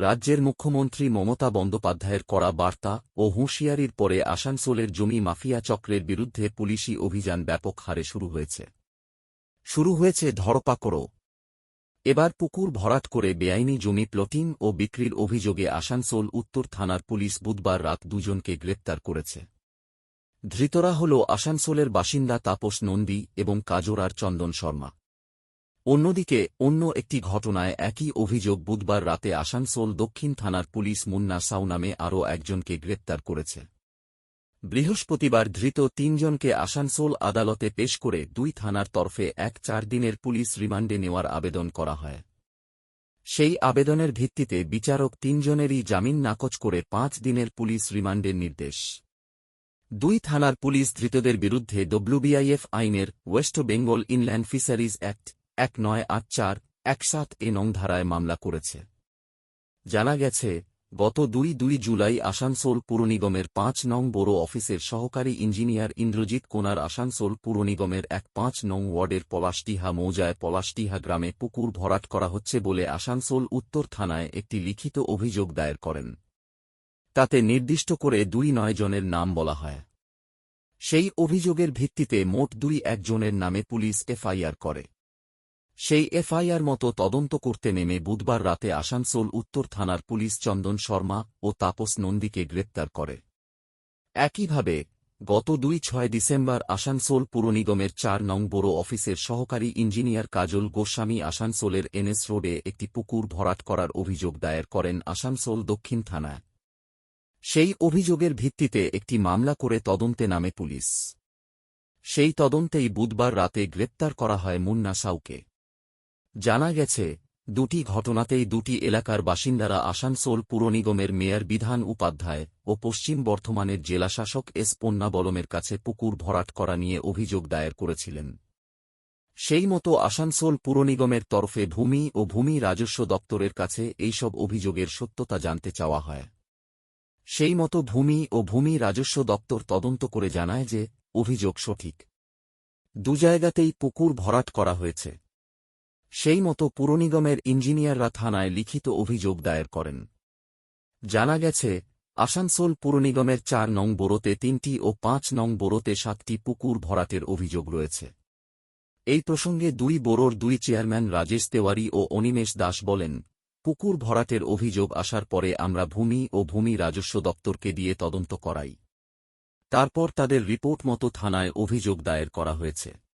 রাজ্যের মুখ্যমন্ত্রী মমতা বন্দ্যোপাধ্যায়ের করা বার্তা ও হুঁশিয়ারির পরে আসানসোলের জমি মাফিয়া চক্রের বিরুদ্ধে পুলিশি অভিযান ব্যাপক হারে শুরু হয়েছে। শুরু হয়েছে ধরপাকড়ও। এবার পুকুর ভরাট করে বেআইনি জমি প্লটিং ও বিক্রির অভিযোগে আসানসোল উত্তর থানার পুলিশ বুধবার রাত দুজনকে গ্রেপ্তার করেছে। ধৃতরা হল আসানসোলের বাসিন্দা তাপস নন্দী এবং কাজোরার চন্দন শর্মা। অন্যদিকে, অন্য একটি ঘটনায় একই অভিযোগ বুধবার রাতে আসানসোল দক্ষিণ থানার পুলিশ মুন্না সাউ নামে আরও একজনকে গ্রেপ্তার করেছে। বৃহস্পতিবার ধৃত তিনজনকে আসানসোল আদালতে পেশ করে দুই থানার তরফে এক চার দিনের পুলিশ রিমান্ডে নেওয়ার আবেদন করা হয়। সেই আবেদনের ভিত্তিতে বিচারক তিনজনেরই জামিন নাকচ করে পাঁচ দিনের পুলিশ রিমান্ডের নির্দেশ। দুই থানার পুলিশ ধৃতদের বিরুদ্ধে ডব্লুবিআইএফ আইনের West Bengal inland fisheries act এক নয় আট চার এক সাত এ নং ধারায় মামলা করেছে। জানা গেছে, গত দুই দুই জুলাই আসানসোল পুরনিগমের পাঁচ নং বড় অফিসের সহকারী ইঞ্জিনিয়ার ইন্দ্রজিৎ কোনার আসানসোল পুরনিগমের এক পাঁচ নং ওয়ার্ডের পলাশটিহা মৌজায় পলাশটিহা গ্রামে পুকুর ভরাট করা হচ্ছে বলে আসানসোল উত্তর থানায় একটি লিখিত অভিযোগ দায়ের করেন। তাতে নির্দিষ্ট করে দুই নয় জনের নাম বলা হয়। সেই অভিযোগের ভিত্তিতে মোট দুই একজনের নামে পুলিশ এফআইআর করে। সেই এফআইআর মতো তদন্ত করতে নেমে বুধবার রাতে আসানসোল উত্তর থানার পুলিশ চন্দন শর্মা ও তাপস নন্দীকে গ্রেপ্তার করে। একইভাবে, গত দুই ছয় ডিসেম্বর আসানসোল পুরনিগমের চার নং বড় অফিসের সহকারী ইঞ্জিনিয়ার কাজল গোস্বামী আসানসোলের এনএস রোডে একটি পুকুর ভরাট করার অভিযোগ দায়ের করেন আসানসোল দক্ষিণ থানায়। সেই অভিযোগের ভিত্তিতে একটি মামলা করে তদন্তে নামে পুলিশ। সেই তদন্তেই বুধবার রাতে গ্রেপ্তার করা হয় মুন্না সাউকে। জানা গেছে, দুটি ঘটনাতেই দুটি এলাকার বাসিন্দারা আসানসোল পুরনিগমের মেয়র বিধান উপাধ্যায় ও পশ্চিম বর্ধমানের জেলাশাসক এস পন্নাবলমের কাছে পুকুর ভরাট করা নিয়ে অভিযোগ দায়ের করেছিলেন। সেই মতো আসানসোল পুরনিগমের তরফে ভূমি ও ভূমি রাজস্ব দপ্তরের কাছে এইসব অভিযোগের সত্যতা জানতে চাওয়া হয়। সেই মতো ভূমি ও ভূমি রাজস্ব দপ্তর তদন্ত করে জানায় যে, অভিযোগ সঠিক। দু জায়গাতেই পুকুর ভরাট করা হয়েছে। সেই মতো পুরনিগমের ইঞ্জিনিয়াররা থানায় লিখিত অভিযোগ দায়ের করেন। জানা গেছে, আসানসোল পুরনিগমের চার নং বোরোতে তিনটি ও পাঁচ নং বোরোতে সাতটি পুকুর ভরাটের অভিযোগ রয়েছে। এই প্রসঙ্গে দুই বোরোর দুই চেয়ারম্যান রাজেশ তেওয়ারি ও অনিমেষ দাস বলেন, পুকুর ভরাটের অভিযোগ আসার পরে আমরা ভূমি ও ভূমি রাজস্ব দপ্তরকে দিয়ে তদন্ত করাই। তারপর তাদের রিপোর্ট মতো থানায় অভিযোগ দায়ের করা হয়েছে।